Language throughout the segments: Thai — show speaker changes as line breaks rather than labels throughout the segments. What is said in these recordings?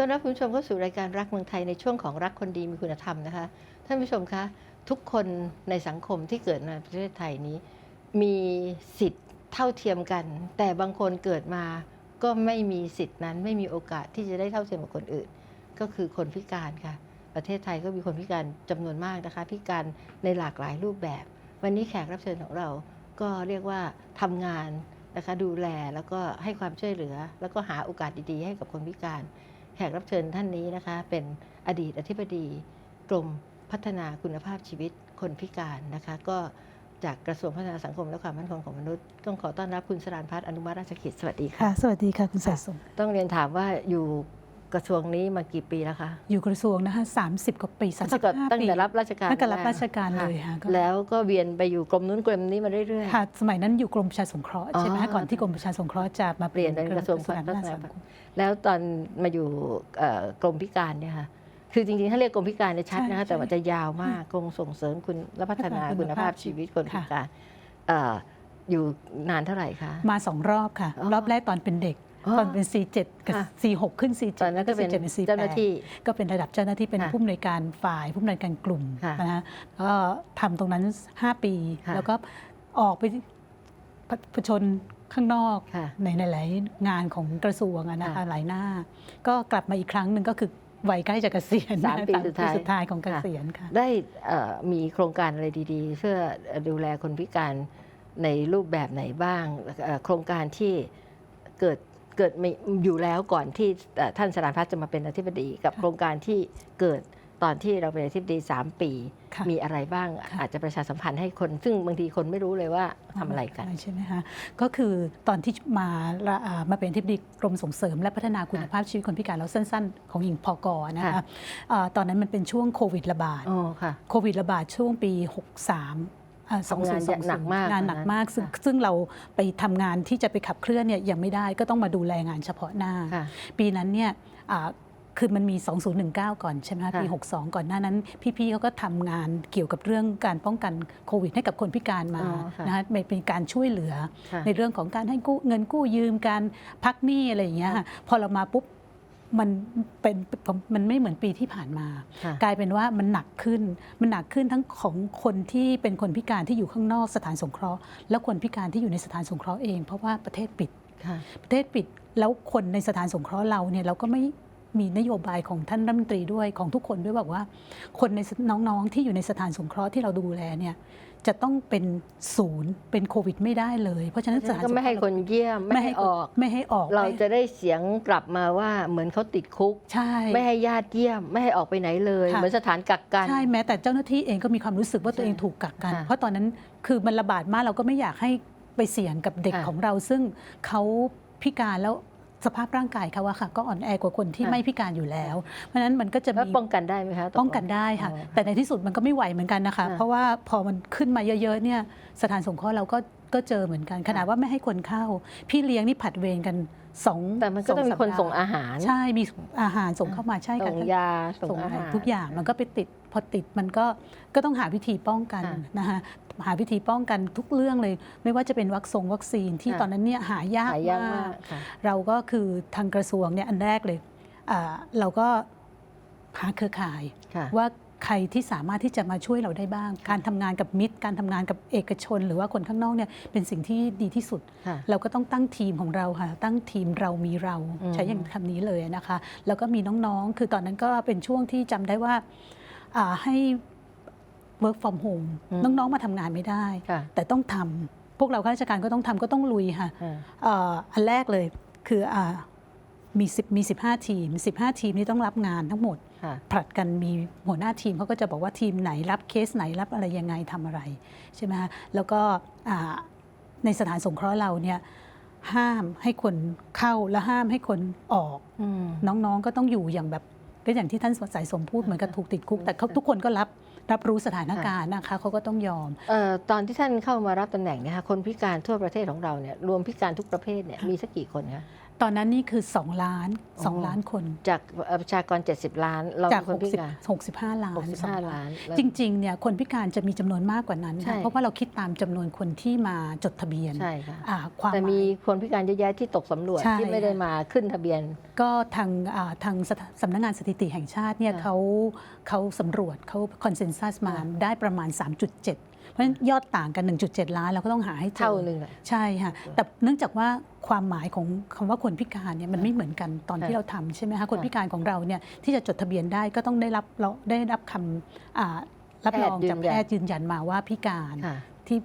ต้อนรับคุณผู้ชมเข้าสู่รายการรักเมืองไทยในช่วงของรักคนดีมีคุณธรรมนะคะ ท่านผู้ชมคะทุกคนในสังคมที่เกิดมาในประเทศไทยนี้ มีสิทธิ์เท่าเทียมกัน แต่บางคนเกิดมาก็ไม่มีสิทธินั้นไม่มีโอกาสที่จะได้เท่าเทียมกับคนอื่น ก็คือคนพิการค่ะ ประเทศไทยก็มีคนพิการจำนวนมากนะคะ พิการในหลากหลายรูปแบบ วันนี้แขกรับเชิญของเราก็เรียกว่าทำงานนะคะดูแลแล้วก็ให้ความช่วยเหลือ แล้วก็หาโอกาสดีๆ ให้กับคนพิการ แขกรับเชิญท่านนี้นะคะ เป็นอดีตอธิบดีกรมพัฒนาคุณภาพชีวิตคนพิการนะคะ ก็จากกระทรวงพัฒนาสังคมและความมั่นคงของมนุษย์ต้องขอต้อนรับคุณสรานพัฒน์อนุมาราชกิจสวัสดีค่ะ
ค่ะสวัสดีค่ะคุณสะสม
ต้องเรียนถามว่าอยู่ กระทรวงนี้มากี่ปีแล้วคะ
อยู่กระทรวงนะคะ30กว่าปี
ตั้งแต่
35
ตั้ง
ปี
แต่รับราชการ
ตั้งแต่รับราชการ
ค่ะ
เลยค่ะก็
แล้วก็เวียนไปอยู่กรมนู้นกรมนี้มาเรื่อยๆ
ค่ะสมัยนั้นอยู่กรมประชาสงเคราะห์ใช่ไหม
อ๋อ
คะก่อนที่กรมประชาสงเคราะห์จะมา
เปลี่ยนเป็นกระทรวง
พัฒนาสังคม
แล้วตอนมาอยู่เอ่อกรมพิการเนี่ยค่ะคือจริงๆ ถ้าเรียกกรมพิการเนี่ยชัดนะคะแต่ว่าจะยาวมากกรมส่งเสริมคุณและพัฒนาคุณภาพชีวิตคนพิการเอ่ออยู่นานเท่าไหร่คะ
มาสองรอบค่ะ
อ๋อ
รอบแรกตอนเป็นเด็ก
อ๋อ
ตอนเป็น C7 กับ
ค่ะ
C6 ขึ้น C7
ตอนนั้นก็เป็น
แล้ว C7
เจ้าหน้าที่
ก็เป็นระดับเจ้าหน้าที่เป็น
ค่ะ
ผู้อำนวยการฝ่ายผู้อำนวยการกลุ่ม
ค่ะ
นะฮะก็ทำตรงนั้น 5 ปี
ค่ะ
แล้วก็ออกไปผชนข้างนอก
ค่ะ
ในหลายๆงานของกระทรวงอะนะคะ
ค่ะ
หลายหน้า ก็กลับมาอีกครั้งหนึ่งก็คือวัยใกล้จะเกษียณ
สามปี
นะ
สุดท้าย
สุดท้ายของเกษียณค่ะ
ได้เอ่อมีโครงการอะไรดีๆ เพื่อดูแลคนพิการในรูปแบบไหนบ้างเอ่อโครงการที่เกิด เกิดมีอยู่แล้วก่อนที่เอ่อท่านสรานพัฒน์จะมาเป็นอธิบดีกับ
ค่ะ
โครงการที่เกิดตอนที่เราเป็นอธิบดี 3 ปี
ค่ะ
มีอะไรบ้าง
ค่ะ
อาจจะประชาสัมพันธ์ให้คน ซึ่งบางทีคนไม่รู้เลยว่าทำอะไรกัน
ใช่ไหมคะก็คือตอนที่มาละอ่ามาเป็นที่ปรึกกรมส่งเสริม และพัฒนาคุณภาพชีวิตคนพิการแล้วสั้น ๆ ของหญิงพอกนะ
ค่ะ
คะอ่าตอนนั้นมันเป็นช่วงโควิดระบาด
อ๋อค่ะ
โควิดระบาดช่วงปี 63 อ่า
ทำงาน
2020
หนักมาก
งานหนักมาก ซึ่ง
ค่ะ
ซึ่งเราไปทำงานที่จะไปขับเคลื่อนเนี่ยยังไม่ได้ก็ต้องมาดูแลงานเฉพาะหน้า
ค่ะ
ปีนั้นเนี่ยอ่าคือมันมี 2019 ก่อนใช่ไหมคะ
ค่ะ
ปี 62 ก่อนหน้านั้น พี่ๆเขาก็ทำงานเกี่ยวกับเรื่องการป้องกันโควิดให้กับคนพิการมา
อ๋อค่ะ
นะคะเป็นการช่วยเหลือ
ค่ะ
ในเรื่องของการให้กู้เงินกู้ยืมการพักหนี้อะไรอย่างเงี้ยค่ะพอเรามาปุ๊บ มันเป็นมันไม่เหมือนปีที่ผ่านมา
ค่ะ
กลายเป็นว่ามันหนักขึ้น มันหนักขึ้นทั้งของคนที่เป็นคนพิการที่อยู่ข้างนอกสถานสงเคราะห์ แล้วคนพิการที่อยู่ในสถานสงเคราะห์เองเพราะว่าประเทศปิด
ค่ะ
ประเทศปิดแล้วคนในสถานสงเคราะห์เราเนี่ยเราก็ไม่ มีนโยบายของท่านรัฐมนตรีด้วยของทุกคนด้วยบอกว่า คนในน้องๆที่อยู่ในสถานสงเคราะห์ที่เราดูแลเนี่ยจะต้องเป็นศูนย์เป็นโควิดไม่ได้เลย เพราะฉะนั้นสถาน
ก็
สง
ไม่
เค
ให้
ราะห์
คนเยี่ยมไม่ให้ออก
ไม่ให้ออก
เรา
ไม่
จะได้เสียงกลับมาว่าเหมือนเขาติดคุก
ใช่
ไม่ให้ญาติเยี่ยม ไม่ให้ออกไปไหนเลย
ค่ะ
เหมือนสถานกักกัน
ใช่แม้แต่เจ้าหน้าที่เองก็มีความรู้สึกว่าตัวเอง
ใช่
ถูกกักกัน
ค่ะ
เพราะตอนนั้นคือมันระบาดมากเราก็ไม่อยากให้ไปเสี่ยงกับเด็ก
ค่ะ
ของเราซึ่งเขาพิการแล้ว สภาพร่างกายเขาอะค่ะ ก็อ่อนแอกว่าคนที่
ค่ะ
ไม่พิการอยู่แล้ว เพราะฉะนั้นมันก็จะ
แล้ว
มี
ป้องกันได้ไหมคะตลง
ป้องกันได้ค่ะ
อ๋อ
แต่ในที่สุดมันก็ไม่ไหวเหมือนกันนะคะ
ค่ะ
เพราะว่าพอมันขึ้นมาเยอะๆเนี่ยสถานสงเคราะห์เราก็ก็เจอเหมือนกันขนาดว่าไม่ให้คนเข้า พี่เลี้ยงนี่ผัดเวรกัน สอง
แต่มันก็ต้องมีคนส่งอาหาร
ใช่มีอาหารส่งเข้ามาใช่ค่ะ
ส่งยาส่ง
ส่ง
อาหาร
ทุกอย่างมันก็ไปติดพอติดมันก็ก็ต้องหาวิธีป้องกัน
ค่ะ
นะคะหาวิธีป้องกันทุกเรื่องเลย ไม่ว่าจะเป็นวัคซงวัคซีนที่
ค่ะ
ตอนนั้นเนี่ยหายาก
หายาก
มามา
กกค่ะ
เราก็คือทางกระทรวงเนี่ยอันแรกเลยอ่าเราก็หาเครือข่าย
ค่ะ
ว่า ใครที่สามารถที่จะมาช่วยเราได้บ้าง การทำงานกับมิตร การทำงานกับเอกชน หรือว่าคนข้างนอกเนี่ยเป็นสิ่งที่ดีที่สุด
ค่ะ
เราก็ต้องตั้งทีมของเราค่ะ ตั้งทีมเรามีเรา
อืม
ใช้อย่างคำนี้เลยนะคะ แล้วก็มีน้องๆ คือตอนนั้นก็เป็นช่วงที่จำได้ว่าอ่าให้ work from home น้องๆ มาทำงานไม่ได้
ค่ะ
แต่ต้องทำพวกเราข้าราชการก็ต้องทำก็ต้องลุยค่ะ
ค่ะ
เอ่ออันแรกเลยคืออามี10มี15 ทีม 15 ทีมนี้ต้องรับงานทั้งหมด
ค่ะ
ผลัดกันมีหัวหน้าทีมเขาก็จะบอกว่าทีมไหนรับเคสไหนรับอะไรยังไงทำอะไรใช่ไหมคะแล้วก็อ่าในสถานสงเคราะห์เราเนี่ยห้ามให้คนเข้าและห้ามให้คนออก
อืม
น้องๆก็ต้องอยู่อย่างแบบก็อย่างที่ท่านสายสมพูดเหมือนกับถูกติดคุก แต่เขา
ค่ะ
ทุกคนก็รับรับรู้สถานการณ์นะคะเขาก็ต้องยอม
เอ่อตอนที่ท่านเข้ามารับตำแหน่งเนี่ยค่ะคนพิการทั่วประเทศของเราเนี่ยรวมพิการทุกประเภทเนี่ยมีสักกี่คนคะ
ตอนนั้นนี่คือ 2 ล้าน
อ๋อ
2ล้านคน
จากเอ่อประชากร 70 ล้าน เรา
จาก
เป็นคนพิการ
60 65 ล้าน
65ล้านแล้ว
จริงๆเนี่ยคนพิการจะมีจำนวนมากกว่านั้น
ใช่
ค่ะเพราะว่าเราคิดตามจำนวนคนที่มาจดทะเบียน
ใช่ค่ะ
อ่าความ
แต่
ห
มี
มาย
คนพิการเยอะแยะที่ตกสำรวจ
ใช่
ที่ไม่ได้มาขึ้นทะเบียน
ก็ทางอ่าทางสถสำนักงานสถิติแห่งชาติเนี่ย
ค่ะ
เขาเขาสำรวจเขาคอนเซนแซสมา
ค่ะ
ได้ประมาณ 3.7 เพราะฉะนั้นยอดต่างกัน 1.7 ล้านเราก็ต้องหาให้จอ
เท่าหนึ่งอะ
ใช่ค่ะแต่เนื่องจากว่าความหมายของคำว่าคนพิการเนี่ยมันไม่เหมือนกันตอน
ค่ะ
ที่เราทำใช่ไหมคะคน
ค่ะ
พิการของเราเนี่ยที่จะจดทะเบียนได้ก็ต้องได้รับเราได้รับคำอ่ารับรอง
แพทย์ยืนยัน
จากแพทย์ยืนยันมาว่าพิการ
ค่ะ
ที่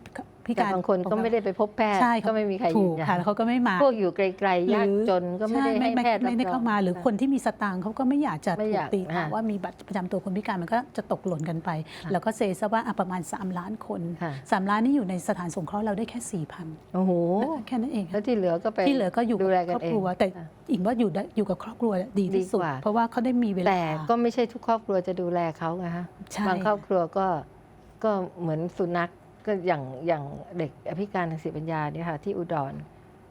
พิ
แต่
การ
บางคนก็ไม่ได้ไปพบแพทย์
ใช่
ก็ไม่มีใคร
ถู
ยื
ก
นยัน
ค่ะแล้วเขาก็ไม่มา
พวกอยู่ไกลๆยากจนก็ไม่ได้
ช่
ให้แพทย์
ไม่ได้
รับรอง
เข้ามา หรือคนที่มีสตางค์เขาก็ไม่อยากจะ
ไม่
ถู
อกยาก
ตีความ
อ่า
ว่ามีบัตรประจำตัวคนพิการมันก็จะตกหล่นกันไป
ค่ะ
แล้วก็เซซะว่าอะประมาณ 3 ล้านคน
ค่ะ
3ล้านนี่อยู่ในสถานสงเคราะห์เราได้แค่4,000
โอ้โห
แค่นั้นเอง
แล้วที่เหลือก็ไป
ที่เหลือก็อยู่
ดู
กับ
แลกั
คนรอบ
เอง
ครัวแต่
ค่ะ
อิงว่าอยู่ได้อยู่กับครอบครัวดีที่สุด
ดีกว่า
เพราะว่าเขาได้มีเวลา
แต่ก็ไม่ใช่ทุกครอบครัวจะดูแลเขาไงฮะ
ใช่
บางครอบครัวก็ก็เหมือนสุนัข ก็อย่างอย่างเด็กอภิการทางสติปัญญาเนี่ยค่ะที่อุดร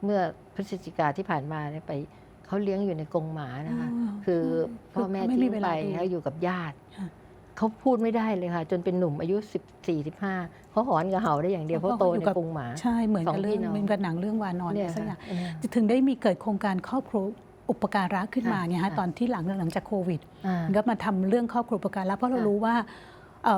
เมื่อพฤศจิกาที่ผ่านมาเนี่ยไปเขาเลี้ยงอยู่ในกรงหมานะคะ คือพ่อแม่
คื
ทิ้ง
เว
ไป
ลาดู
แล้วอยู่กับญาติ
ค่ะ
เขาพูดไม่ได้เลยค่ะ จนเป็นหนุ่มอายุ 14 15เขาหอนกับเห่าได้อย่างเดียวเพราะโตในกรงหมา
ใช่เหมือน
สอ
กับ
ง
เรื่อง
พี่น้อง
เหมือนกับหนังเรื่องวานอน
เนี่ย
สักอย่า
ค่ะ
ง
เออ
ถึงได้มีเกิดโครงการครอบครัวอุปการะขึ้นมา
ค่ะ
เนี่ยฮะ
ค่ะ
ตอนที่หลังหลังจากโควิด
อ่า
ก็มาทำเรื่องครอบครัวอุปการะเพราะเรา
ค่ะ
รู้ว่าเอ่อ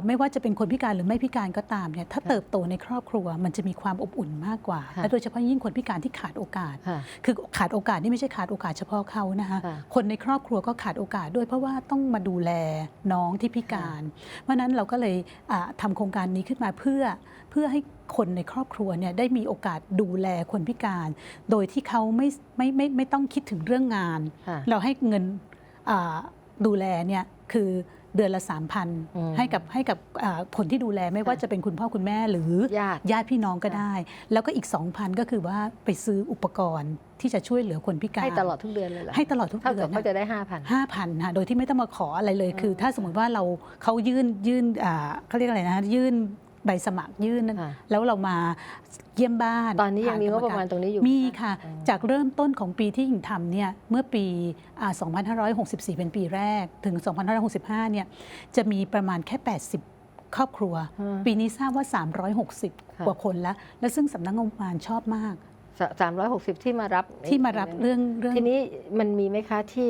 ไม่ว่าจะเป็นคนพิการหรือไม่พิการก็ตามเนี่ยถ้า
ค่ะ
เติบโตในครอบครัว มันจะมีความอบอุ่นมากกว่า
ค่ะ
และโดยเฉพาะยิ่งคนพิการที่ขาดโอกาส
ค่ะ
คือขาดโอกาสนี่ไม่ใช่ขาดโอกาสเฉพาะเขานะคะ
ค่ะ
คนในครอบครัวก็ขาดโอกาสด้วยเพราะว่าต้องมาดูแลน้องที่พิการ เพราะฉะนั้นเราก็เลยอ่าทำาโครงการนี้ขึ้นมาเพื่อเพื่อให้คนในครอบครัวเนี่ยได้มีโอกาสดูแลคนพิการ โดยที่เขาไม่ไม่ไม่ไม่ต้องคิดถึงเรื่องงาน
ค่ะ
เราให้เงินอ่าดูแลเนี่ยคือ เดือนละ
อืม
3,000 ให้กับให้กับอ่าคนที่ดูแลไม่ว่า
ค่ะ
จะเป็นคุณพ่อคุณแม่หรือ
ญาติ
ญาติพี่น้องก็
ค่ะ
ได้ แล้วก็อีก 2,000 ก็คือว่าไปซื้ออุปกรณ์ที่จะช่วยเหลือคนพิการ
ให้ตลอดทุกเดือนเลยเหรอ
ให้ตลอดทุก
เท่า
เดื
กั
อบน
เขา
นะ
จะได้ห้าพัน
ห้าพันค่ะโดยที่ไม่ต้องมาขออะไรเลย
อ่า
คือ ถ้าสมมติว่าเราเขายื่นยื่นอ่าเขาเรียกอะไรนะยื่น ใบสมัครยื่นนั่น
ค่ะ
แล้วเรามาเยี่ยมบ้าน
ตอนนี้ยังมีงบประมาณตรงนี้อยู่
มี
ไห
ค่ะ
อืม
จากเริ่มต้นของปีที่หญิงทำเนี่ยเมื่อปีอ่า2564 เป็นปีแรกถึง 2565 เนี่ยจะมีประมาณแค่ 80 ครอบครัว
อืม
ปีนี้ทราบว่า
ค่ะ
360 กว่าคนแล้ว และซึ่งสำนักงบประมาณชอบมาก
สามร้อยหกสิบที่มารับ
ที่มารับเรื่องเรื่อง
ทีนี้มันมีไหมคะที่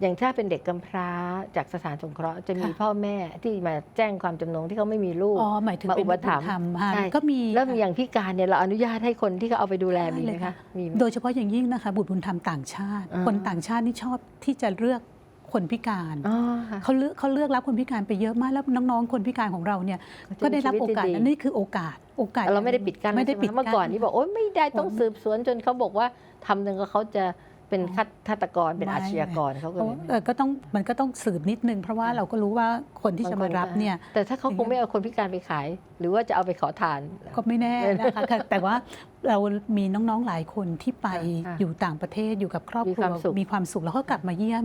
อย่างถ้าเป็นเด็กกำพร้าจากสถานสงเคราะห์จะมี
ค่ะ
พ่อแม่ที่มาแจ้งความจำนงที่เขาไม่มีลูก
อ๋อหมายถึง
มา
เป็น
อุปถัมภ์
รรมค่ะ
ใช่
ก็มี
แล้วมีอย่างพิการเนี่ยเราอนุญาตให้คนที่เขาเอาไปดูแลมีไหม
ได้เลย
คะ
ค่ะ
มีไหม
โดยเฉพาะอย่างยิ่งนะคะ บุตรบุญธรรมต่างชาติ
อ่า
คนต่างชาตินี่ชอบที่จะเลือกคนพิการ
อ๋อค่ะ
เขาเลือกเขาเลือกรับคนพิการไปเยอะมากแล้วน้องๆ คนพิการของเราเนี่ยก็ได้รับโอกาส
ชีวิตที่
นั้นนี่คือโอกาสโอกาส
แต่เราไม่ได้ปิดกั้น
ไม่ได้
ใช่ห
ปิด
เมื่อก่อนนี่บอกโอ๊ยไม่ได้ต้อง
ผม
สืบสวนจนเขาบอกว่าทำหนึ่งก็เขาจะ เป็นฆาฆาตกรเป็น
ไม่
อาชญากรเขาก็
เพราะ
เลย
เออก็ต้องมันก็ต้องสืบนิดนึง เพราะว่าเราก็รู้ว่าคนที่จะมารับเนี่ย
แต่ถ้าเขาคงไม่เอาคนพิการไปขาย หรือว่าจะเอาไปขอทาน
ก็ไม่แน่นะคะค่ะแต่ว่าเรามีน้องๆหลายคนที่ไป
ค่ะ
อยู่ต่างประเทศอยู่กับครอบ
มี
ครั
คววามสุข
มีความสุขแล้วเขากลับมาเยี่ยม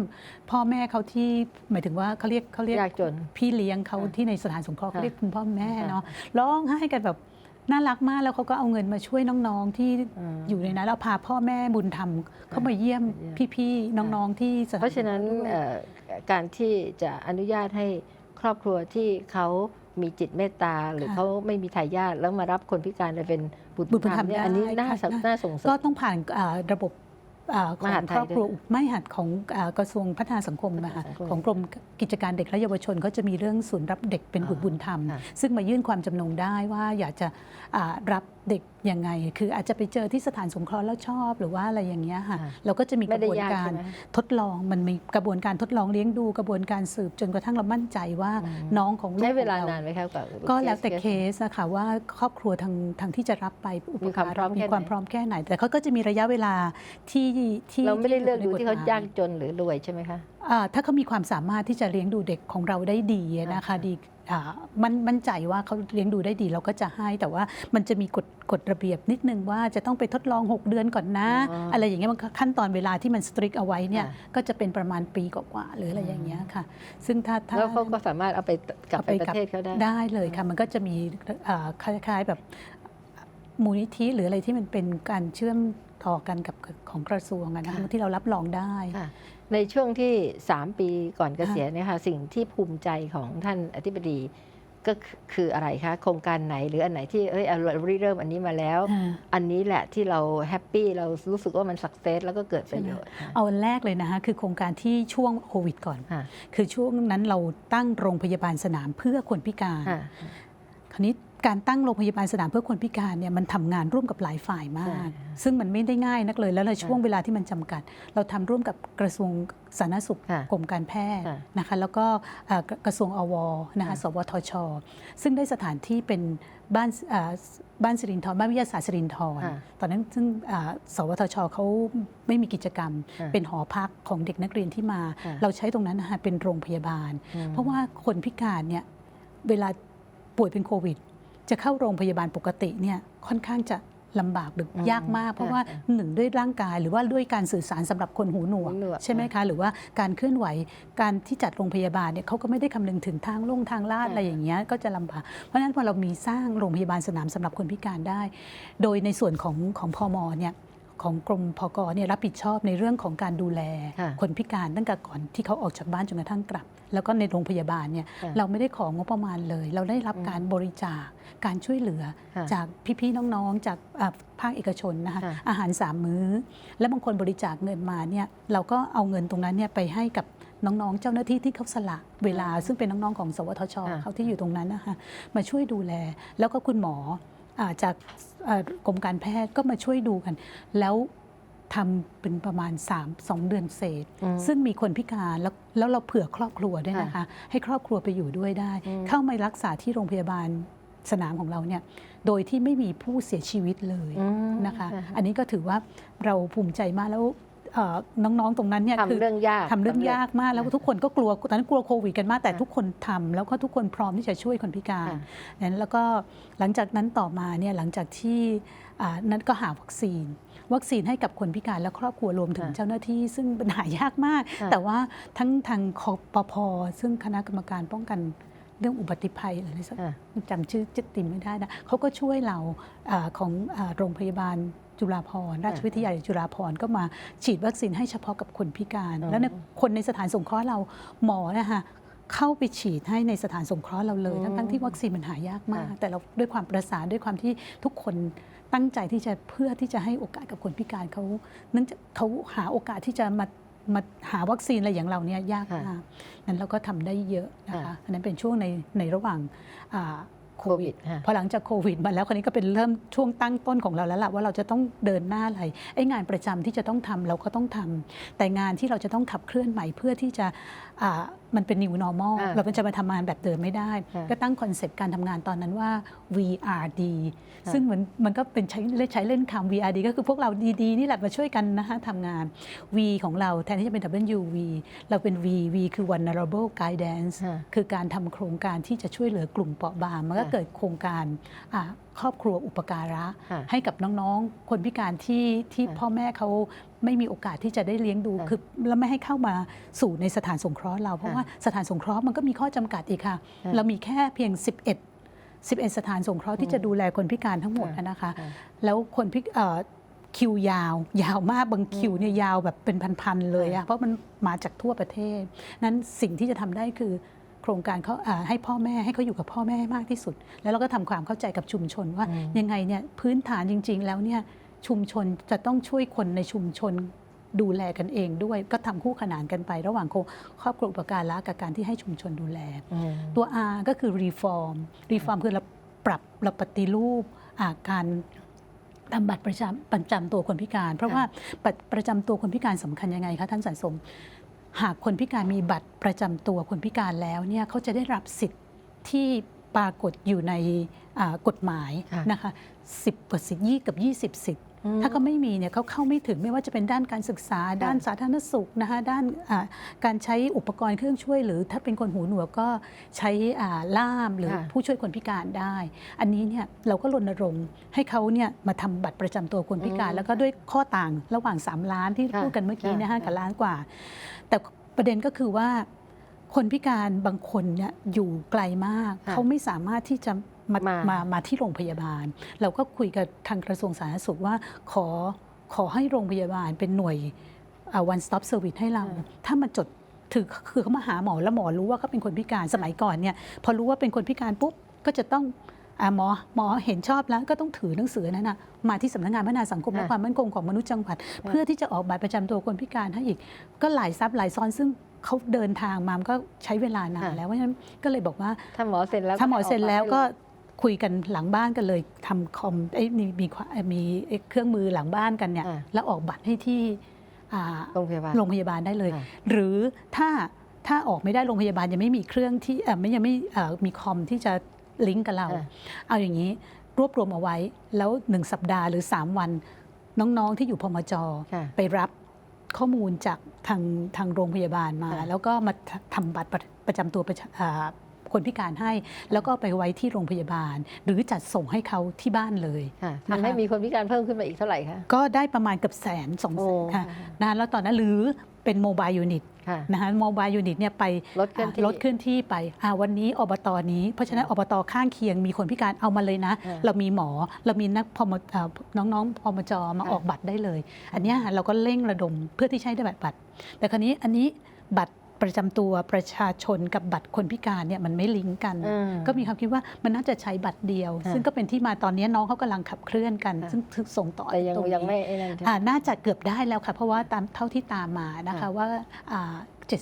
พ่อแม่เขาที่หมายถึงว่าเขาเรียกเขาเรียก
ยากจน
พี่เลี้ยงเขา
ค่ะ
ที่ในสถานสงเคราะห์
ค่ะ
เขาเรียกคุณพ่อแม่
ค่ะ
เนาะร้องไห้กันแบบ น่ารักมากแล้วเขาก็เอาเงินมาช่วยน้องๆที่
อืม
อยู่ในนั้นแล้วพาพ่อแม่บุญธรรมเข้ามาเยี่ยม
เยี่ยม
พี่ๆน้องๆที่สถาน
เพราะฉะนั้น
สงเคราะห์ด้วย
เอ่อการที่จะอนุญาตให้ครอบครัวที่เขามีจิตเมตตา หรือ
ค่ะ
เขาไม่มีทายาทแล้วมารับคนพิการไปเป็นบุตร
บุตรบุ
บุ
ญ
ญ
ธ
ธ
ร
ร
ร
ร
ม
มเนี่ย
ได้
อันนี้น่า
ค่ะ
สน่าส่งเสริ
ก็
ม
ต้องผ่านอ่าระบบอ่า ขอ
มหางดไท
ค
ย
รอบครัวไม่หัดของอ่ากระทรวงพัฒนาสังคมนะคะ
สังคม
ของกรมกิจการเด็กและเยาวชนเขาจะมีเรื่องศูนย์รับเด็กเป็นบุตรบุญธรรม
ค่ะ
ซึ่งมายื่นความจำนงได้ว่าอยากจะอ่ารับ เด็กยังไง คืออาจจะไปเจอที่สถานสงเคราะห์แล้วชอบหรือว่าอะไรอย่างเงี้ยค่ะ
ค่ะ
เราก็จะมีก
ไม่
ระ
ได้
บวน
ยาก
การ
ใช่ไหม
ทดลอง มันมีกระบวนการทดลองเลี้ยงดูกระบวนการสืบจนกระทั่งเรามั่นใจว่า
อืม
น้องของลูก
ใช้เวลา
ของร
นานไหมครับกับ
ก็แล้วแต่
ส
เคสนะคะว่าครอบครัวทางทางที่จะรับไปอุป
มีความ
การะ
พร้อมแค่
มีความ
ไหน
พร้อมแค่ไหน แต่เขาก็จะมีระยะเวลาที่ที่
เราไม่ได้เลือกดูที่เขา
ในฎหม
ยากจนหรือรวยใช่ไหมคะ
อ่า ถ้าเขามีความสามารถที่จะเลี้ยงดูเด็กของเราได้ดีนะคะ
ค่ะ
ดีอ่ามันมั่นใจว่าเขาเลี้ยงดูได้ดีเราก็จะให้แต่ว่ามันจะมีกฎกฎระเบียบนิดนึงว่าจะต้องไปทดลอง 6 เดือนก่อนนะ
อ๋ออ
อะไรอย่างเงี้ยมันขั้นตอนเวลาที่มันสตริกเอาไว้เนี่ย
ค่ะ
ก็จะเป็นประมาณปีกว่าๆหรืออะไรอย่างเงี้ยค่ะ ซึ่งถ้าถ้า
แล้วเขาก็สามารถเอาไปกลับไปประเทศเขาได้
ได้เลยค่ะ มันก็จะมีเอ่อคล้ายๆแบบมูลนิธิหรืออะไรที่มันเป็นการเชื่อมต่อกันกับของกระทรวงอะนะคะ
ค่ะ
ที่เรารับรองได้
ค่ะ ในช่วงที่ 3 ปีก่อนเกษียณเนยคะสิ่งที่ภูมิใจของท่านอธิบดีก็คือคืออะไรคะโครงการไหนหรืออันไหนที่เอ้ยเราริเริ่มอันนี้มาแล้ว
อ่า
อันนี้แหละที่เราแฮปปี้เรารู้สึกว่ามันสักเซสแล้วก็เกิดประโยชน์ค่ะ
เอาอันแรกเลยนะคะคือโครงการที่ช่วงโควิดก่อน
ค่ะ
คือช่วงนั้นเราตั้งโรงพยาบาลสนามเพื่อคนพิการ
ค่ะ
คราวนี้ การตั้งโรงพยาบาลสนามเพื่อคนพิการเนี่ยมันทำงานร่วมกับหลายฝ่ายมาก
ใช่
ซึ่งมันไม่ได้ง่ายนักเลย แล้วในช่วง
ค่ะ
เวลาที่มันจำกัด เราทำร่วมกับกระทรวงสาธารณสุข
ค่ะ
กรมการแพทย์
ค่ะ
นะคะแล้วก็เอ่อกระกระทรวงอวนะคะ
ค่ะ
สวทช ซึ่งได้สถานที่เป็นบ้านเอ่อบ้านสิรินทรบ้านวิทยาศาสตร์สิรินทร
ค่ะ
ตอนนั้นซึ่งอ่าสวทชเขาไม่มีกิจกรรม
ค่ะ
เป็นหอพักของเด็กนักเรียนที่มา
ค่ะ
เราใช้ตรงนั้นนะคะเป็นโรงพยาบาล
อืม
เพราะว่าคนพิการเนี่ยเวลาป่วยเป็นโควิด จะเข้าโรงพยาบาลปกติเนี่ยค่อนข้างจะลำบากหรือ
อืม
ยากมาก เพราะว่า
ค่ะ
หนึ่งด้วยร่างกาย หรือว่าด้วยการสื่อสารสำหรับคนหูหนวก
หูหนวก
ใช่ไหมคะ หรือว่าการเคลื่อนไหวการที่จัดโรงพยาบาลเนี่ยเขาก็ไม่ได้คำนึงถึงทางลงทางลาด
ค่ะ
อะไรอย่างเงี้ยก็จะลำบาก เพราะฉะนั้นพอเรามีสร้างโรงพยาบาลสนามสำหรับคนพิการได้ โดยในส่วนของของพมเนี่ย ของกรมพกเนี่ยรับผิดชอบในเรื่องของการดูแล
ค่ะ
คนพิการตั้งแต่ก่อนที่เขาออกจากบ้านจนกระทั่งกลับ แล้วก็ในโรงพยาบาลเนี่ย
ค่ะ
เราไม่ได้ของงบประมาณเลย เราได้รับ
อืม
การบริจาคการช่วยเหลือ
ค่ะ
จากพี่ๆน้องๆ จากอ่าภาคเอกชนนะคะ
ค่ะ
อาหารสามมื้อ และบางคนบริจาคเงินมาเนี่ยเราก็เอาเงินตรงนั้นเนี่ยไปให้กับน้องๆ เจ้าหน้าที่ที่เขาสละเวลาซึ่งเป็นน้องๆ ของสวทช
ค่ะ
เขาที่อยู่ตรงนั้นนะคะมาช่วยดูแล แล้วก็คุณหมออา จากเอ่อกรมการแพทย์ก็มาช่วยดูกัน แล้วทำเป็นประมาณ 3 2 เดือนเศษ
อืม
ซึ่งมีคนพิการแล้วแล้วเราเผื่อครอบครัวด้วยนะคะ ให้ครอบครัวไปอยู่ด้วยได้
อืม
เข้ามารักษาที่โรงพยาบาลสนามของเราเนี่ยโดยที่ไม่มีผู้เสียชีวิตเลย
อืม
นะคะ อันนี้ก็ถือว่าเราภูมิใจมากแล้วเอ่อ น้องๆตรงนั้นเนี่ยคื
ทำเรื่องยาก
ทำเรื่องยากมากแล้วทุกคนก็กลัวตอนนั้นกลัวโควิดกันมากแต่
ค่ะ
ทุกคนทำแล้วก็ทุกคนพร้อมที่จะช่วยคนพิการ
ค่ะ
นั้นแล้วก็หลังจากนั้นต่อมาเนี่ยหลังจากที่อ่านั้นก็หาวัคซีน วัคซีนให้กับคนพิการและครอบครัวรวมถึง
ค่ะ
เจ้าหน้าที่ ซึ่งปัญหายากมาก
ค่ะ
แต่ว่าทั้งทางคปพซึ่งคณะกรรมการป้องกันเรื่องอุบัติภัยอะไรสัก
ค่ะ
จำชื่อจิตติมไม่ได้นะเขาก็ช่วยเราอาของอาโรงพยาบาลจุฬาภรณ์ราชวิทยาลัยจุฬาภรณ์ก็มาฉีดวัคซีนให้เฉพาะกับคนพิการ
อ๋อ
แล้วในคนในสถานสงเคราะห์เราหมอนะคะเข้าไปฉีดให้ในสถานสงเคราะห์เราเลย
อืม
ทั้งๆที่วัคซีนมันหายากมาก
ค่ะ
แต่เราด้วยความประสานด้วยความที่ทุกคนตั้งใจที่จะเพื่อที่จะให้โอกาสกับคนพิการเขาเนื่องจากเขาหาโอกาสที่จะมามาหาวัคซีนอะไรอย่างเราเนี่ยยากมากนั้นเราก็ทำได้เยอะนะคะอันนั้นเป็นช่วงในในระหว่างอ่า
โควิดค่ะ
พอหลังจากโควิดมาแล้วคนนี้ก็เป็นเริ่มช่วงตั้งต้นของเราแล้วล่ะว่าเราจะต้องเดินหน้าอะไรไอ้งานประจำที่จะต้องทำเราก็ต้องทำแต่งานที่เราจะต้องขับเคลื่อนใหม่เพื่อที่จะมันเป็น new normal
อ่า
เราจะมาทำงานแบบเดิมไม่ได้
ค่ะ
ก็ตั้งคอนเซปต์การทำงานตอนนั้นว่า VRD
ค่ะ
ซึ่งเหมือนมันก็เป็นใช้เล่นใช้เล่นคำ VRD ก็คือพวกเราดีๆ นี่แหละมาช่วยกันนะคะทำงาน V ของเราแทนที่จะเป็น WV เราเป็น V V คือ vulnerable guidance
ค่ะ
คือการทำโครงการที่จะช่วยเหลือกลุ่มเปราะบางมันก็
ค่ะ
เกิดโครงการอ่าครอบครัวอุปการะ
ค่ะ
ให้กับน้องๆ คนพิการที่ที่
ค่ะ
พ่อแม่เขา ไม่มีโอกาสที่จะได้เลี้ยงดู
ค่ะ
คือแล้วไม่ให้เข้ามาสู่ในสถานสงเคราะห์เราเพราะ
ค่ะ
ว่าสถานสงเคราะห์มันก็มีข้อจำกัดอีกค่ะ
ค่ะ
เรามีแค่เพียง 11 11 สถานสงเคราะห์ที่จะดูแลคนพิการทั้งหมด
ค่ะ
นะคะ
ค่ะ
แล้วคนพิกเอ่อคิวยาว ยาวมากบางคิวเนี่ยยาวแบบเป็นพันๆเลย
ค่ะ
อะเพราะมันมาจากทั่วประเทศ นั้นสิ่งที่จะทำได้คือโครงการเขาอ่าให้พ่อแม่ให้เขาอยู่กับพ่อแม่ให้มากที่สุด แล้วเราก็ทำความเข้าใจกับชุมชนว่า
อืม
ยังไงเนี่ยพื้นฐานจริง ๆ แล้วเนี่ย ชุมชนจะต้องช่วยคนในชุมชนดูแลกันเองด้วยก็ทำคู่ขนานกันไประหว่างครอบครัวอุปการะกับการที่ให้ชุมชนดูแล
อืม
ตัว R ก็คือ reform reform คือเราปรับเราปฏิรูปอ่าการทำบัตรประจำประจำตัวคนพิการ เพราะ
ค่ะ
ว่าบัตรประจำตัวคนพิการสำคัญยังไงคะท่านสะสม หากคนพิการมีบัตรประจำตัวคนพิการแล้วเนี่ยเขาจะได้รับสิทธิ์ที่ปรากฏอยู่ในอ่ากฎหมาย
ค่ะ
นะคะ10กว่าสิทธิ์ยี่กับ 20 สิทธิ์
อืม
ถ้าเขาไม่มีเนี่ยเขาเข้าไม่ถึงไม่ว่าจะเป็นด้านการศึกษา ด้านสาธารณสุขนะคะด้านอ่าการใช้อุปกรณ์เครื่องช่วย หรือถ้าเป็นคนหูหนวกก็ใช้อ่าล่ามหรือ
ค่ะ
ผู้ช่วยคนพิการได้ อันนี้เนี่ยเราก็รณรงค์ให้เขาเนี่ยมาทำบัตรประจำตัวคนพิการ
อืม
แล้วก็ด้วยข้อต่างระหว่าง 3 ล้านที่
ค่ะ
พูดกันเมื่อกี้นะ
ค่ะ
ฮะกับล้านกว่า แต่ประเด็นก็คือว่าคนพิการบางคนเนี่ยอยู่ไกลมาก
ค่ะ
เขาไม่สามารถที่จะ มา
มา
มามาที่โรงพยาบาล เราก็คุยกับทางกระทรวงสาธารณสุขว่าขอขอให้โรงพยาบาลเป็นหน่วยอ่า one stop service ให้เรา ถ้ามาจดถือคือเขามาหาหมอแล้วหมอรู้ว่าเขาเป็นคนพิการสมัยก่อนเนี่ยพอรู้ว่าเป็นคนพิการปุ๊บก็จะต้องอาหมอหมอเห็นชอบแล้วก็ต้องถือหนังสือนั้นนะมาที่สำนักงานพัฒนาสังคมและ
อะ
ความมั่นคงของมนุษย์จังหวัด เพื่อที่จะออกบัตรประจำตัวคนพิการให้อีก ก็หลายซับหลายซ้อนซึ่งเขาเดินทางมามันก็ใช้เวลานาน
ค่ะ
แล้วเพราะฉะนั้นก็เลยบอกว่า
ถ้าหมอเสร็จแล้ว
ถ้าหมอเสร็จแล้วก็
ให้ออ
คุยกันหลังบ้านกันเลยทำคอมเอ้ยมีมีความมีไอ้เครื่องมือหลังบ้านกันเนี่ย
อ่า
แล้วออกบัตรให้ที่อ่า
โรงพยาบาล
โรงพยาบาลได้เลย
ค่ะ
หรือถ้าถ้าออกไม่ได้โรงพยาบาลยังไม่มีเครื่องที่เอ่อไม่ยังไม่เอ่อมีคอมที่จะลิงก์กับเรา
อ่า
เอาอย่างนี้รวบรวมเอาไว้แล้วหนึ่งสัปดาห์หรือ 3 วันน้องๆที่อยู่พมจ
ค่ะ
ไปรับข้อมูลจากทางทางโรงพยาบาลมา
ค่ะ
แล้วก็มาทำบัตรประประจำตัวประชาอ่า คนพิการให้ แล้วก็ไปไว้ที่โรงพยาบาล หรือจัดส่งให้เขาที่บ้านเลย
ค่ะ
นะคะ
ทำให้มีคนพิการเพิ่มขึ้นมาอีกเท่าไหร่คะ
ก็ได้ประมาณเกือบแสนสอง
โอ้
แสนค่ะนะแล้วตอนนั้นหรือเป็นโมบายยูนิต
ค่ะ
นะคะโมบายยูนิตเนี่ยไป
ลดเคลื่อนที่
อ่ารถเคลื่อนที่ไปอ่าวันนี้อบตนี้เพราะฉะนั้นอบตข้างเคียงมีคนพิการเอามาเลยนะ
อ่า
เรามีหมอเรามีนักพมอ่าน้องๆพมจมา
อ่า
ออกบัตรได้เลย อันเนี้ยเราก็เร่งระดมเพื่อที่ใช้ได้บัตรบัตรแต่คราวนี้อันนี้บัตร ประจำตัวประชาชนกับบัตรคนพิการเนี่ยมันไม่ลิงก์กัน
อืม
ก็มีความคิดว่ามันน่าจะใช้บัตรเดียว
ค่ะ
ซึ่งก็เป็นที่มาตอนนี้น้องเขากำลังขับเคลื่อนกัน
ค่ะ
ซึ่งซึ่งส่งต่อ
แต่ยัง
ตรนี้
ยังไม่ไอ้นั่นใช่ไหม
อ่าน่าจะเกือบได้แล้วค่ะ เพราะว่าตามเท่าที่ตามมานะคะ
ค่ะ
ว่าอ่า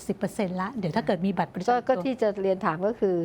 70%ละเดี๋ยวถ้าเกิดมีบัตรประ
ก็
จำตัว
ก็ที่จะเรียนถามก็คือ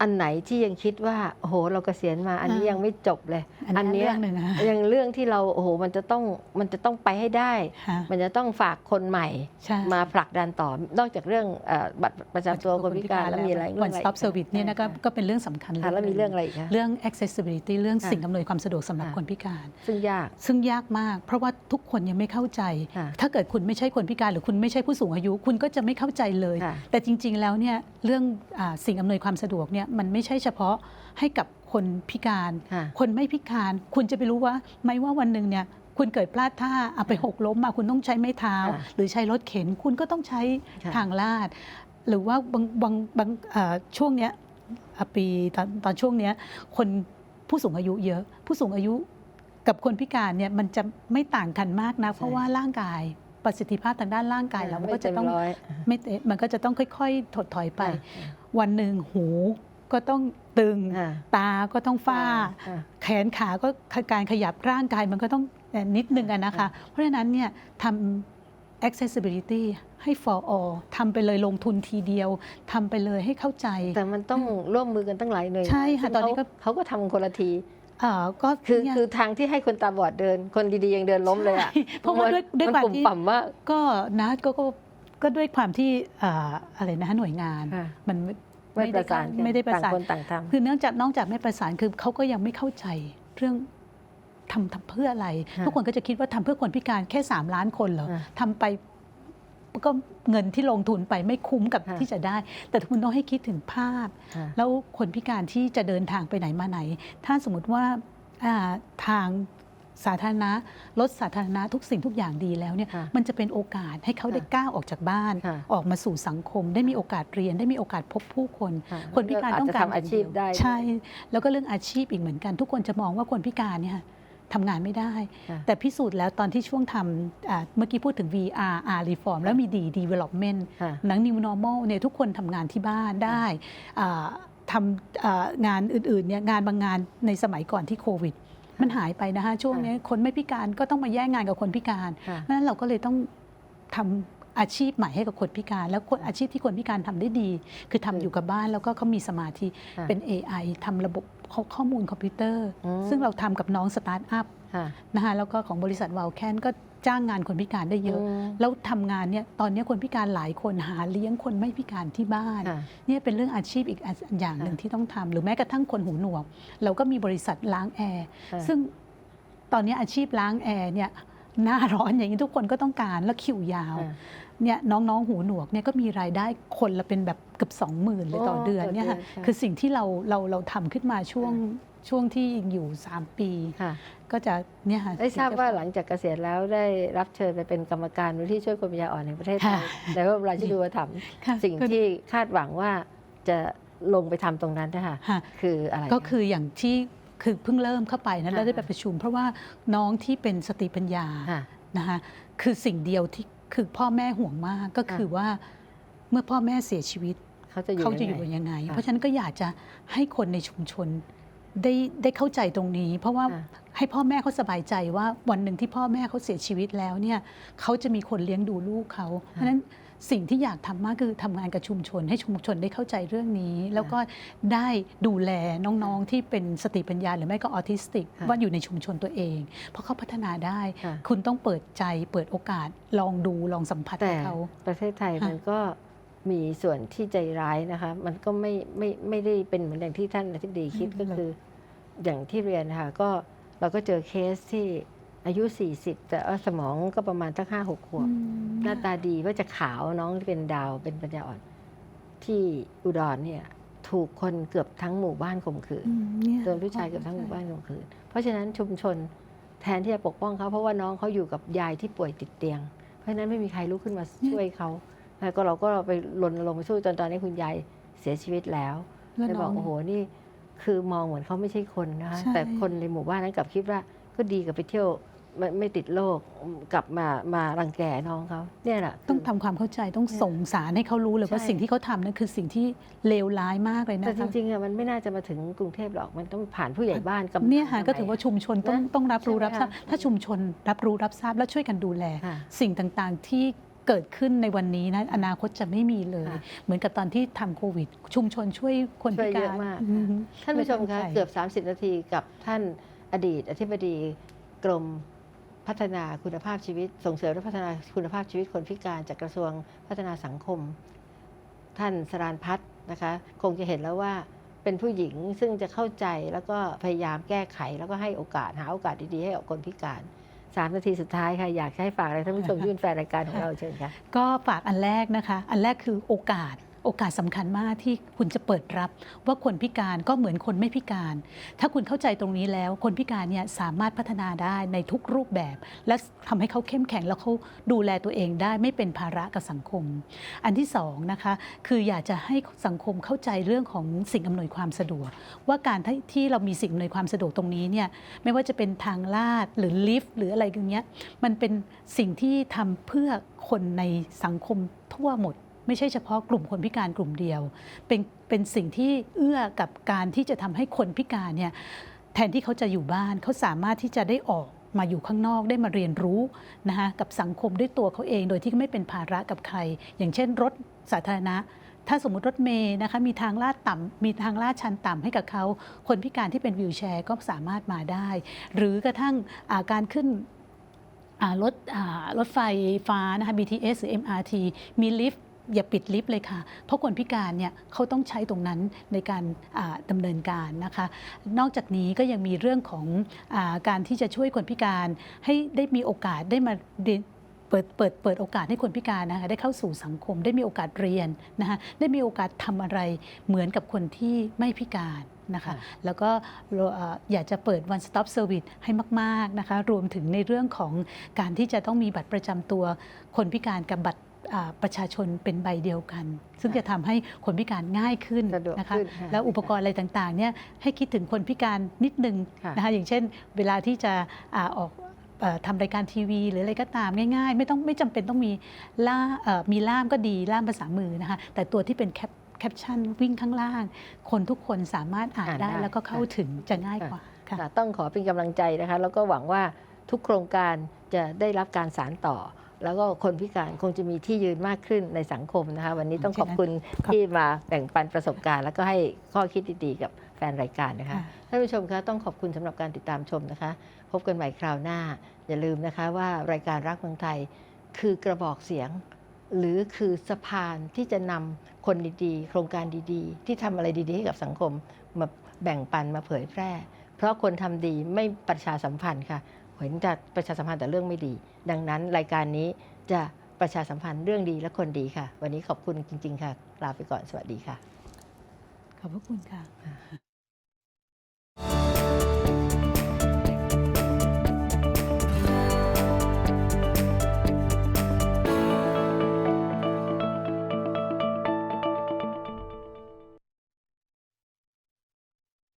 อันไหนที่ยังคิดว่าโอ้โหเราเกษียณมาอันนี้
อ่ายั
ยังไม่จบเลย
อันนี้
เนี้ย
เรื่องหนึ่งนะ
ยังเรื่องที่เราโอ้โหมันจะต้องมันจะต้องไปให้ได้
ค่ะ
มันจะต้องฝากคนใหม่
ใช่
มาผลักดันต่อนอกจากเรื่องเอ่อบัตรประจำตัวคนพิการแล้วมีอะไรเรื่
วัน
อะไร
stop service เนี่ยนะก็ก็เป็นเรื่องสำคัญ
ค่ะแล้วมีเรื่องอะไรอีกคะ
เรื่อง accessibility เรื่อง
ค่ะ
สิ่งอำนวยความสะดวกสำหรับ
ค่ะ
คนพิการ
ซึ่งยาก
ซึ่งยากมาก เพราะว่าทุกคนยังไม่เข้าใจ
ค่ะ
ถ้าเกิดคุณไม่ใช่คนพิการหรือคุณไม่ใช่ผู้สูงอายุ คุณก็จะไม่เข้าใจเลย
ค่ะ
แต่จริง ๆ แล้วเนี่ยเรื่องอาสิ่งอำนวยความสะดวกเนี่ยมันไม่ใช่เฉพาะให้กับคนพิการ
ค่ะ
คนไม่พิการ คุณจะไปรู้ว่าไหม่ว่าวันหนึ่งเนี่ยคุณเกิดพลาดท่าเอาไปหกล้มมาคุณต้องใช้ไม้เท้า
ค่ะ
หรือใช้รถเข็น คุณก็ต้องใช้
ค่ะ
ทางลาด หรือว่าบางบางบางเอ่อช่วงเนี้ยอะปีตอนตอนช่วงเนี้ยคนผู้สูงอายุเยอะ ผู้สูงอายุกับคนพิการเนี่ยมันจะไม่ต่างกันมากนะเพราะว่าร่างกายประสิทธิภาพทางด้านร่างกายเรามันก็จะต้อง
ไม่เต็มร้อย
ไม่เตะมันก็จะต้องค่อย ๆ ถดถอยไป
ค่ะ
วันหนึ่งหู ก็ต้องตึง
ค่ะ
ตาก็ต้องฝ้า
ค่ะ
แขนขาก็การขยับร่างกายมันก็ต้องเอ่อนิดนึงอะนะคะ เพราะฉะนั้นเนี่ยทำ accessibility ให้ for all ทำไปเลยลงทุนทีเดียวทำไปเลยให้เข้าใจ
แต่มันต้องร่วมมือกันตั้งหลายหน่วยงาน
ใช่ค่ะ
ซึ่ง
ตอนนี้ก็
เขาเขาก็ทำคนละที
เอ่อก็
คือ
เนี่ย
คือทางที่ให้คนตาบอดเดิน คนดีๆยังเดินล้มเลยอะ
ใช่เพราะว่าด้วยด้วย
มัน
ความ
ปุ่ม
ที่
ปั่มว่า
ก็นะก็ก็ก็ด้วยความที่เอ่ออะไรนะหน่วยงาน
ค่ะ
มัน
ไม่ประสานกัน
ไม่ได้ประ
ต่าง
สาน
คนต่างทำ
คือเนื่องจากนอกจากไม่ประสานคือเขาก็ยังไม่เข้าใจเรื่องทำทำเพื่ออะไร
ค่ะ
ทุกคนก็จะคิดว่าทำเพื่อคนพิการแค่ 3 ล้านคนเหรอ
ค่ะ
ทำไปก็เงินที่ลงทุนไปไม่คุ้มกับ
ค่ะ
ที่จะได้ แต่คุณต้องให้คิดถึงภาพ
ค่ะ
แล้วคนพิการที่จะเดินทางไปไหนมาไหน ถ้าสมมติว่าอ่าทาง สาธารณะรถสาธารณะทุกสิ่งทุกอย่างดีแล้วเนี่ย
ค่ะ
มันจะเป็นโอกาสให้เขาได้
ค่ะ
ก้าวออกจากบ้าน
ค่ะ
ออกมาสู่สังคม ได้มีโอกาสเรียนได้มีโอกาสพบผู้คน
ค่ะ
คนพิการต้องการ
จจะทำอาชีพได้
ใช่ แล้วก็เรื่องอาชีพอีกเหมือนกัน ทุกคนจะมองว่าคนพิการเนี่ยทำงานไม่ได้
ค่ะ
แต่พิสูจน์แล้วตอนที่ช่วงทำอ่าเมื่อกี้พูดถึง VR R reform แล้วมีดี development
ค่ะ
หนัง new normal เนี่ยทุกคนทำงานที่บ้านได้อ่าทำอ่างานอื่นๆเนี่ยงานบางงานในสมัยก่อนที่โควิด มันหายไปนะคะช่วงนี้คนไม่พิการก็ต้องมาแย่งงานกับคนพิการ
ค่ะ
เพราะฉะนั้นเราก็เลยต้องทำอาชีพใหม่ให้กับคนพิการ แล้วคนอาชีพที่คนพิการทำได้ดี คือทำ
คือ
อ
อ
ยู่กับบ้านแล้วก็เขามีสมาธิ
ค่ะ
เป็น AI ทำระบบข้อข้อมูลคอมพิวเตอร์
อืม
ซึ่งเราทำกับน้องสตาร์ทอัพ
ค่ะ
นะคะแล้วก็ของบริษัทว l ลแคนก็ จ้างงานคนพิการได้เยอะ
ม
แล้วทำงานเนี่ยตอนนี้คนพิการหลายคนหาเลี้ยงคนไม่พิการที่บ้าน
ค่ะ
เนี่ยเป็นเรื่องอาชีพอีกอันอย่างหนึ่ง
ค่ะ
ที่ต้องทำหรือแม้กระทั่งคนหูหนวก เราก็มีบริษัทล้างแอร์
ค่ะ
ซึ่งตอนนี้อาชีพล้างแอร์เนี่ยหน้าร้อนอย่างนี้ทุกคนก็ต้องการแล้วคิวยาว
ค่ะ
เนี่ยน้องๆหูหนวกเนี่ยก็มีรายได้คนละเป็นแบบเกือบสองหมื่นเลยต่อ
โอ้
เดือน
ต่อ
เนี่ยค่ะ
เดือนค่ะ
คือสิ่งที่เราเราเราทำขึ้นมาช่วง ช่วงที่อยู่ 3 ปี
ค่ะ
ก็จะเนี่ยค่ะ
ได้ทราบ
ที่จะ
ว่าหลังจากเกษียณแล้วได้รับเชิญไปเป็นกรรมการมูลที่ช่วยคนปัญญาอ่อนแห่งประเทศไทย
ค่ะ
ในพระบรมราชินูปถัมภ์
ค่ะ
สิ่ง
ก็
ที่คาดหวังว่าจะลงไปทำตรงนั้นนะคะ
ค่ะ
คืออะไร
ก็คืออย่างที่คือเพิ่งเริ่มเข้าไปนะ
ค่ะ
แล้วได้ไปประชุม เพราะว่าน้องที่เป็นสติปัญญา
ค่ะ
นะคะคือสิ่งเดียวที่คือพ่อแม่ห่วงมากก็คือว่าเมื่อพ่อแม่เสียชีวิต
เขาจะอยู่
เขาจะอยู่
งไง
ยังไง
ค่ะ
เพราะฉะนั้นก็อยากจะให้คนในชุมชน ได้ได้เข้าใจตรงนี้ เพราะว่า
ค่ะ
ให้พ่อแม่เขาสบายใจว่าวันหนึ่งที่พ่อแม่เขาเสียชีวิตแล้วเนี่ยเขาจะมีคนเลี้ยงดูลูกเขาเพราะฉะนั้นสิ่งที่อยากทำมากคือทำงานกับชุมชน ให้ชุมชนได้เข้าใจเรื่องนี้ แล้วก็ได้ดูแลน้องๆที่เป็นสติปัญญาหรือไม่ก็ออทิสติก
ค่ะ
ว่าอยู่ในชุมชนตัวเอง เพราะเขาพัฒนาได้
ค่ะ
คุณต้องเปิดใจเปิดโอกาสลองดูลองสัมผัส
แต่
กับเขา
ประเทศไทย
ค่ะ
มันก็ มีส่วนที่ใจร้ายนะคะ มันก็ไม่ไม่ไม่ได้เป็นเหมือนอย่างที่ท่านอธิบดีคิดก็คือ อย่างที่เรียนนะคะก็เราก็เจอเคสที่อายุ 40 แต่ว่าสมองก็ประมาณสักห้าหกขวบ หน้าตาดีว่าจะขาวน้องที่เป็นดาวเป็นปัญญาอ่อน ที่อุดรเนี่ยถูกคนเกือบทั้งหมู่บ้านข่มขืน
อืมเนี่ย
โดนผู้ชายเกือบทั้งหมู่บ้านข่มขืน เพราะฉะนั้นชุมชนแทนที่จะปกป้องเขาเพราะว่าน้องเขาอยู่กับยายที่ป่วยติดเตียง เพราะฉะนั้นไม่มีใครลุกขึ้นมาช่วยเขา แล้วก็เราก็ไปรณรงค์ไปสู้จนตอนนี้คุณยายเสียชีวิตแล้ว
แล้ว
เลยบ
น้
อ
อกง
โอ้โหนี่คือมองเหมือนเขาไม่ใช่คนนะคะ
ใช่
แต่คนในหมู่บ้านนั้นกลับคิดว่าก็ดีกับไปเที่ยวไม่ไม่ติดโรคกลับมามารังแกน้องเขาเนี่ยแหละ
ต้อง
คือ
ทำความเข้าใจต้องส่งสารให้เขารู้เลยว่า
ใช่
สิ่งที่เขาทำนั่นคือสิ่งที่เลวร้ายมากเลยนะ
แต่จ
คะ
ริงๆอะมันไม่น่าจะมาถึงกรุงเทพหรอกมันต้องผ่านผู้ใหญ่บ้านกำนัน
เนี่ยค่ะ
ทำไม
ก็ถือว่าชุมชนต้อง
นะ
ต้องรับรู้
ใช่ไหม
รับทราบ
คะ
ถ้าชุมชนรับรู้รับทราบและช่วยกันดูแล
ค่ะ
สิ่งต่างๆที่ เกิดขึ้นในวันนี้นะอนาคตจะไม่มีเลย
ค่ะ
เหมือนกับตอนที่ทำโควิด ชุมชนช่วยคน
ช่
พิ
วยเย
กา
อะ
ร
มาก
อืม
ท่านผู้ชมคะ
ช่วยกัน
เกือบ 30 นาทีกับท่านอดีต อธิบดีกรมพัฒนาคุณภาพชีวิต ส่งเสริมและพัฒนาคุณภาพชีวิตคนพิการจากกระทรวงพัฒนาสังคม ท่านสรานพัฒน์นะคะ คงจะเห็นแล้วว่าเป็นผู้หญิงซึ่งจะเข้าใจแล้วก็พยายามแก้ไขแล้วก็ให้โอกาสหาโอกาสดีๆ ให้กับคนพิการ สามนาทีสุดท้ายค่ะ อยากให้ฝากอะไรท่านผู้ชมที่เป็นแฟนรายการของเราเชิญค่ะ
ก็ฝากอันแรกนะคะ อันแรกคือโอกาส โอกาสสำคัญมากที่คุณจะเปิดรับ ว่าคนพิการก็เหมือนคนไม่พิการ ถ้าคุณเข้าใจตรงนี้แล้ว คนพิการเนี่ยสามารถพัฒนาได้ในทุกรูปแบบ และทำให้เขาเข้มแข็งแล้วเขาดูแลตัวเองได้ไม่เป็นภาระกับสังคม อันที่สองนะคะคืออยากจะให้สังคมเข้าใจเรื่องของสิ่งอำนวยความสะดวก ว่าการที่เรามีสิ่งอำนวยความสะดวกตรงนี้เนี่ยไม่ว่าจะเป็นทางลาดหรือลิฟต์หรืออะไรอย่างเงี้ยมันเป็นสิ่งที่ทำเพื่อคนในสังคมทั่วหมด ไม่ใช่เฉพาะกลุ่มคนพิการกลุ่มเดียว เป็นเป็นสิ่งที่เอื้อกับการที่จะทำให้คนพิการเนี่ยแทนที่เขาจะอยู่บ้านเขาสามารถที่จะได้ออกมาอยู่ข้างนอกได้มาเรียนรู้นะคะกับสังคมด้วยตัวเขาเอง โดยที่ไม่เป็นภาระกับใคร อย่างเช่น รถสาธารณะ ถ้าสมมติรถเมย์นะคะมีทางลาดต่ำมีทางลาดชันต่ำให้กับเขา คนพิการที่เป็นวีลแชร์ก็สามารถมาได้ หรือกระทั่งอาการขึ้นรถรถไฟฟ้านะคะ BTS หรือ MRT มีลิฟต์ อย่าปิดลิฟต์เลยค่ะ เพราะคนพิการเนี่ยเขาต้องใช้ตรงนั้นในการอ่าดำเนินการนะคะ นอกจากนี้ก็ยังมีเรื่องของอาการที่จะช่วยคนพิการให้ได้มีโอกาสได้มาเรียนเปิดเปิดเปิดโอกาสให้คนพิการนะคะได้เข้าสู่สังคม ได้มีโอกาสเรียนนะคะได้มีโอกาสทำอะไรเหมือนกับคนที่ไม่พิการนะคะ
ค่ะ
แล้วก็เราเอ่ออยากจะเปิด one stop service ให้มาก ๆ นะคะ รวมถึงในเรื่องของการที่จะต้องมีบัตรประจำตัวคนพิการกับบัตรอ่า ประชาชนเป็นใบเดียวกัน ซึ่งจะทำให้คนพิการง่ายขึ้น
สะดวก
นะคะ
ขึ้นค่ะ
แล้วอุปกรณ์อะไรต่างๆเนี่ยให้คิดถึงคนพิการนิดนึง
ค่ะ
นะคะอย่างเช่น เวลาที่จะอาออกเอ่อทำรายการทีวี หรืออะไรก็ตามง่าย ๆ ไม่ต้องไม่จำเป็นต้องมีล่าเอ่อมีล่ามก็ดีล่ามภาษามือนะคะแต่ตัวที่เป็นแคปแคปชั่นวิ่งข้างล่าง คนทุกคนสามารถอ่าน
อ่าน
ได้
ได้
แล้วก็เข้า
ค่ะ
ถึงจะง่ายกว่าค่ะ
ค่ะต้องขอเป็นกำลังใจนะคะแล้วก็หวังว่าทุกโครงการจะได้รับการสานต่อ แล้วก็คนพิการคงจะมีที่ยืนมากขึ้นในสังคมนะคะ วันนี้ต้องขอบคุณ
ครับ
ที่มาแบ่งปันประสบการณ์ แล้วก็ให้ข้อคิดดีๆกับแฟนรายการนะคะ
ค่ะ
ท่านผู้ชมคะต้องขอบคุณสำหรับการติดตามชมนะคะ พบกันใหม่คราวหน้า อย่าลืมนะคะว่ารายการรักเมืองไทยคือกระบอกเสียง หรือคือสะพานที่จะนำคนดีๆ โครงการดีๆ ที่ทำอะไรดีๆให้กับสังคมมาแบ่งปันมาเผยแพร่ เพราะคนทำดีไม่ประชาสัมพันธ์ค่ะเห็นแต่ประชาสัมพันธ์แต่เรื่องไม่ดี ดังนั้นรายการนี้จะประชาสัมพันธ์เรื่องดีและคนดีค่ะ วันนี้ขอบคุณจริง ๆ ค่ะ ลาไปก่อนสวัสดีค่ะ
ขอบพระคุณค่ะ